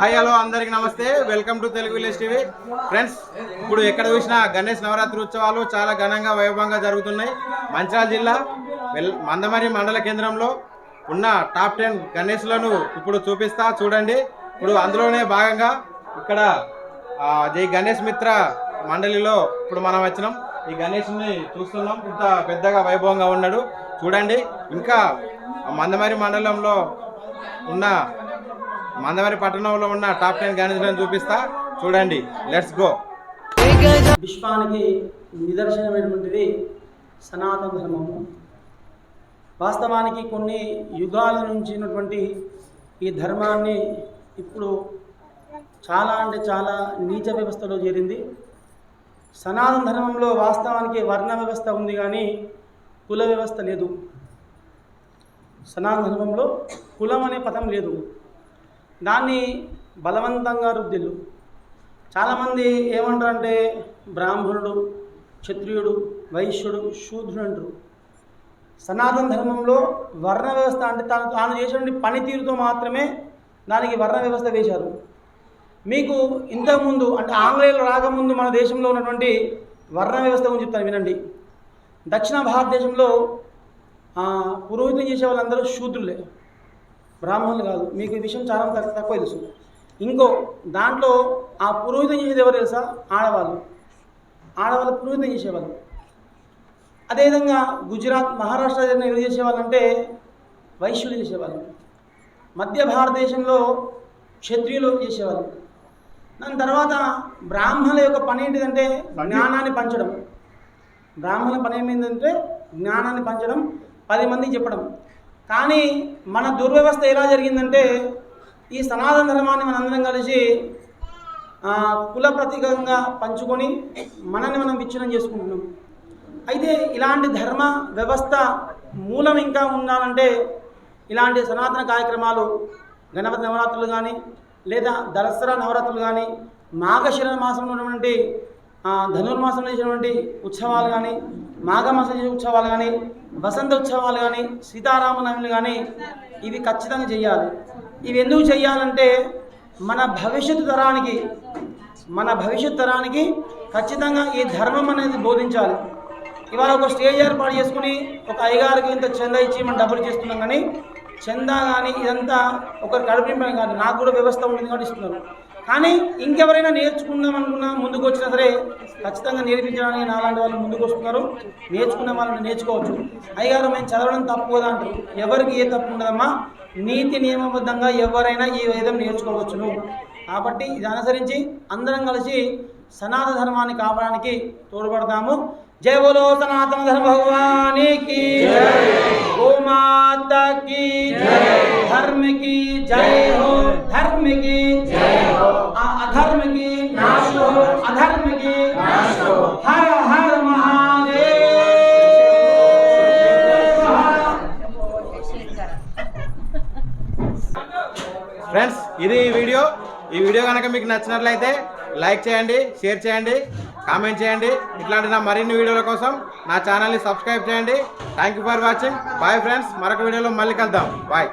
Hi hello అందరికి నమస్తే. Welcome to Telugu village TV. Friends ఇప్పుడు ఎక్కడ చూసినా గణేష్ నవరాత్రి ఉత్సవాలు చాలా ఘనంగా వైభవంగా జరుగుతున్నాయి. మంచిర్యాల జిల్లా వెల్ మందమరి మండల కేంద్రంలో ఉన్న టాప్ టెన్ గణేష్లను ఇప్పుడు చూపిస్తా చూడండి. ఇప్పుడు అందులోనే భాగంగా ఇక్కడ జై గణేష్ మిత్ర మండలిలో ఇప్పుడు మనం వచ్చినాం. ఈ గణేష్ని చూస్తున్నాం. ఇంత పెద్దగా వైభవంగా ఉన్నాడు. చూడండి ఇంకా మందమరి మండలంలో ఉన్న మందమరి పట్టణంలో ఉన్న టాప్ టెన్ గణేష్లను చూపిస్తా. చూడండి లెట్స్ గో విశ్వానికి నిదర్శనమైనటువంటిది సనాతన ధర్మము. వాస్తవానికి కొన్ని యుగాల నుంచి ఉన్నటువంటి ఈ ధర్మాన్ని ఇప్పుడు చాలా అంటే చాలా నీచ వ్యవస్థలో చేరింది. సనాతన ధర్మంలో వాస్తవానికి వర్ణ వ్యవస్థ ఉంది కానీ కుల వ్యవస్థ లేదు. సనాతన ధర్మంలో కులం అనే పదం లేదు. దాన్ని బలవంతంగా రుద్దిల్లు. చాలామంది ఏమంటారంటే బ్రాహ్మణుడు క్షత్రియుడు వైశ్యుడు శూద్రుడు అంటారు. సనాతన ధర్మంలో వర్ణ వ్యవస్థ అంటే తాను తాను చేసినటువంటి పనితీరుతో మాత్రమే దానికి వర్ణ వ్యవస్థ వేశారు. మీకు ఇంతకుముందు అంటే ఆంగ్లేయులు రాకముందు మన దేశంలో ఉన్నటువంటి వర్ణ వ్యవస్థ గురించి చెప్తాను వినండి. దక్షిణ భారతదేశంలో పురోహితం చేసే వాళ్ళందరూ శూద్రులే. బ్రాహ్మణులు కాదు. మీకు ఈ విషయం చాలా తక్కువ తక్కువ తెలుసు. ఇంకో దాంట్లో ఆ పురోహితం చేసేది ఎవరు తెలుసా? ఆడవాళ్ళు. ఆడవాళ్ళు పురోహితం చేసేవాళ్ళు. అదేవిధంగా గుజరాత్ మహారాష్ట్ర ఎవరు చేసేవాళ్ళంటే వైశ్యులు చేసేవాళ్ళు. మధ్య భారతదేశంలో క్షత్రియులు చేసేవాళ్ళు. దాని తర్వాత బ్రాహ్మణుల యొక్క పని ఏంటిదంటే జ్ఞానాన్ని పంచడం. బ్రాహ్మణుల పని ఏమైందంటే జ్ఞానాన్ని పంచడం పది మందికి చెప్పడం. కానీ మన దుర్వ్యవస్థ ఎలా జరిగిందంటే ఈ సనాతన ధర్మాన్ని మనందరం కలిసి కుల ప్రతీకంగా పంచుకొని మనల్ని మనం విచ్ఛిన్నం చేసుకుంటున్నాం. అయితే ఇలాంటి ధర్మ వ్యవస్థ మూలం ఇంకా ఉండాలంటే ఇలాంటి సనాతన కార్యక్రమాలు గణపతి నవరాత్రులు కానీ లేదా దసరా నవరాత్రులు కానీ మాఘశిర మాసంలో ఉన్నటువంటి ధనుర్మాసంలో చేసినటువంటి ఉత్సవాలు కానీ మాఘమాసం ఉత్సవాలు కానీ వసంత ఉత్సవాలు కానీ సీతారామనవములు కానీ ఇవి ఖచ్చితంగా చేయాలి. ఇవి ఎందుకు చేయాలంటే మన భవిష్యత్తు తరానికి మన భవిష్యత్ తరానికి ఖచ్చితంగా ఈ ధర్మం అనేది బోధించాలి. ఇవాళ ఒక స్టేజ్ ఏర్పాటు చేసుకుని ఒక అయ్యగారికి ఇంత చందా ఇచ్చి మనం డబ్బులు చేస్తున్నాం కానీ చందా కానీ ఇదంతా ఒక కడుపు కానీ నాకు కూడా వ్యవస్థ ఉంటుంది కాబట్టి ఇస్తున్నారు. కానీ ఇంకెవరైనా నేర్చుకుందాం అనుకున్నా ముందుకు వచ్చినా సరే ఖచ్చితంగా నేర్పించడానికి నాలాంటి వాళ్ళు ముందుకు వస్తున్నారు నేర్చుకునే వాళ్ళని నేర్చుకోవచ్చు అయ్యగారు మేము చదవడం తప్పు కదా అంటారు ఎవరికి ఏ తప్పు ఉండదమ్మా నీతి నియమబద్ధంగా ఎవరైనా ఈ వేదం నేర్చుకోవచ్చును కాబట్టి ఇది అనుసరించి అందరం కలిసి సనాతన ధర్మాన్ని కాపాడడానికి తోడ్పడతాము జయ బోలో సనాతన ధర్మ భగవానికి గోమాత की धर्म की जय हो धर्म की जय हो హర హర ఫ్రెండ్స్ ఇది ఈ వీడియో. ఈ వీడియో కనుక మీకు నచ్చినట్లయితే లైక్ చేయండి షేర్ చేయండి కామెంట్ చేయండి. ఇట్లాంటి నా మరిన్ని వీడియోల కోసం నా ఛానల్ని సబ్స్క్రైబ్ చేయండి. Thank for watching bye friends మరొక వీడియోలో మళ్ళీ కలుద్దాం. బాయ్